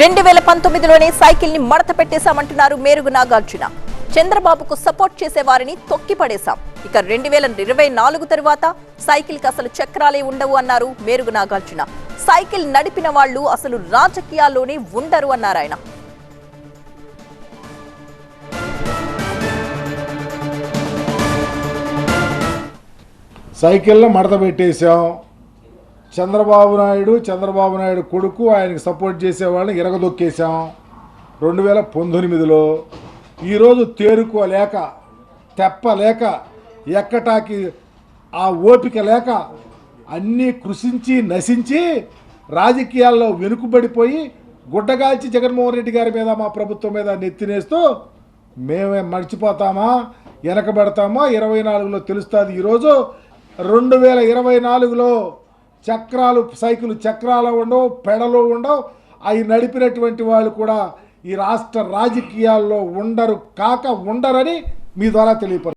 రెండు వేల పంతొమ్మిదిలోనే సైకిల్ని మడత పెట్టేశామంటున్నారు మేరుగు నాగార్జున. చంద్రబాబుకు సపోర్ట్ చేసే వారిని తొక్కి పడేశాం ఇక రెండు వేల ఇరవై నాలుగు తరువాత సైకిల్కి అసలు చక్రాలే ఉండవు అన్నారు మేరుగు నాగార్జున. సైకిల్ నడిపిన వాళ్ళు అసలు రాజకీయాల్లోనే ఉండరు అన్నారు ఆయన. సైకిల్లో మడత పెట్టేశాం. చంద్రబాబు నాయుడు చంద్రబాబు నాయుడు కొడుకు ఆయనకి సపోర్ట్ చేసే వాళ్ళని ఇరగదొక్కేశాం రెండు వేల పంతొమ్మిదిలో ఈరోజు తేరుకోలేక తెప్పలేక ఎక్కటాకి ఆ ఓపిక లేక అన్నీ కృషించి నశించి రాజకీయాల్లో వెనుకబడిపోయి గుడ్డగాల్చి జగన్మోహన్ రెడ్డి గారి మీద మా ప్రభుత్వం మీద నెత్తినేస్తూ మేమే మర్చిపోతామా వెనకబెడతామా? ఇరవై నాలుగులో తెలుస్తుంది ఈరోజు. రెండు వేల ఇరవై నాలుగులో చక్రాలు సైకిల్ చక్రాలు ఉండవు పెడలు ఉండవు. అవి నడిపినటువంటి వాళ్ళు కూడా ఈ రాష్ట్ర రాజకీయాల్లో ఉండరు కాక ఉండరని మీ ద్వారా తెలియపరు